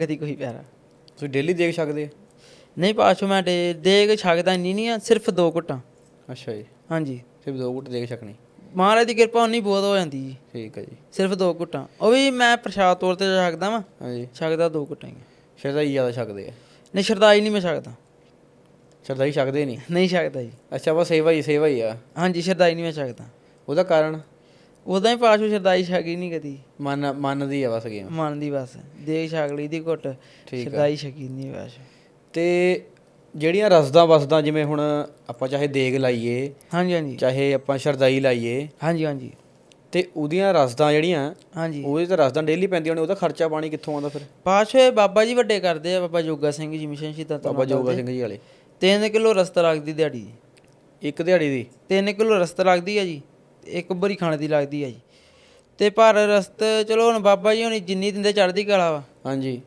ਕਦੀ ਕੋਈ ਪਿਆਰਾ। ਤੁਸੀਂ ਡੇਲੀ ਦੇਖ ਸਕਦੇ? ਨਹੀਂ ਪਾਸ਼ੋ ਮੈਂ ਡੇ- ਦੇਗ ਛਕਦਾ ਨਹੀਂ ਨਹੀਂ ਆ ਸਿਰਫ ਦੋ ਘੁੱਟਾਂ। ਅੱਛਾ ਜੀ। ਹਾਂਜੀ। ਸਿਰਫ ਦੋ ਘੁੱਟ ਦੇਖ ਸਕਣੀ। ਮਹਾਰਾਜ ਦੀ ਕਿਰਪਾ ਉਨੀ ਬਹੁਤ ਹੋ ਜਾਂਦੀ ਜੀ। ਠੀਕ ਹੈ ਜੀ। ਸਿਰਫ ਦੋ ਘੁੱਟਾਂ। ਉਹ ਵੀ ਮੈਂ ਪ੍ਰਸ਼ਾਦ ਤੌਰ ਤੇ ਛਕਦਾ ਵਾਂ। ਹਾਂਜੀ। ਛਕਦਾ ਦੋ ਘੁੱਟਾਂ ਹੀ। ਸ਼ਰਦਾਈ ਜ਼ਿਆਦਾ ਛਕਦੇ ਆ। ਨਹੀਂ ਸ਼ਰਦਾਈ ਨਹੀਂ ਮੈਂ ਛਕਦਾ ਸ਼ਰਦਾਈ ਛਕਦੇ ਨਹੀਂ? ਨਹੀਂ ਛਕਦਾ ਜੀ। ਅੱਛਾ ਬਸ ਸੇਵਾ ਹੀ ਸੇਵਾ ਹੀ ਆ। ਹਾਂਜੀ ਸ਼ਰਦਾਈ ਨਹੀਂ ਮੈਂ ਛਕਦਾ ਉਹਦਾ ਕਾਰਨ? ਉਦਾਂ ਹੀ ਪਾਸ਼ੋ ਸ਼ਰਦਾਈ ਛਕੀ ਨਹੀਂ ਕਦੀ। ਮਨ ਮੰਨਦੀ ਆ ਬਸ ਗੇਮ। ਮਨ ਦੀ ਬਸ। ਦੇਗ ਛਕ ਲਈ ਦੀ ਘੁੱਟ। ਸ਼ਰਦਾਈ ਛਕੀ ਨਹੀਂ ਪਾਸ਼ੋ। ਤੇ ਜਿਹੜੀਆਂ ਰਸਦਾਂ ਵਸਦਾਂ ਜਿਵੇਂ ਹੁਣ ਆਪਾਂ ਚਾਹੇ ਦੇਗ ਲਾਈਏ ਹਾਂਜੀ ਹਾਂਜੀ। ਚਾਹੇ ਆਪਾਂ ਸ਼ਰਦਾਈ ਲਾਈਏ। ਹਾਂਜੀ ਹਾਂਜੀ। ਤੇ ਉਹਦੀਆਂ ਰਸਦਾਂ ਜਿਹੜੀਆਂ ਹਾਂਜੀ। ਉਹਦੇ ਤੇ ਰਸਦਾਂ ਡੇਲੀ ਪੈਂਦੀਆਂ ਨੇ ਉਹਦਾ ਖਰਚਾ ਪਾਣੀ ਕਿੱਥੋਂ ਆਉਂਦਾ ਫਿਰ? ਪਾਸ਼ੋ ਬਾਬਾ ਜੀ ਵੱਡੇ ਕਰਦੇ ਆ ਬਾਬਾ ਜੋਗਾ ਸਿੰਘ ਜੀ ਮਿਸ਼ਨ ਸ਼ਹੀਦਾਂ ਤੋਂ ਬਾਬਾ ਜੋਗਾ ਸਿੰਘ ਜੀ ਵਾਲੇ। 3 ਕਿਲੋ ਰਸਤਾ ਲੱਗਦੀ ਦਿਹਾੜੀ ਇੱਕ ਦਿਹਾੜੀ ਦੀ? 3 ਕਿਲੋ ਰਸਤਾ ਲੱਗਦੀ ਆ ਜੀ। ਇੱਕ ਬਰੀ ਖਾਣੇ ਦੀ ਲੱਗਦੀ ਆ ਜੀ। ਤੇ ਪਰ ਰਸਤੇ, ਚਲੋ ਹੁਣ ਬਾਬਾ ਜੀ ਹੁਣੀ ਜਿੰਨੀ ਦਿੰਦੇ ਚੜ੍ਹਦੀ ਕਲਾ ਵਾ। ਹਾਂਜੀ।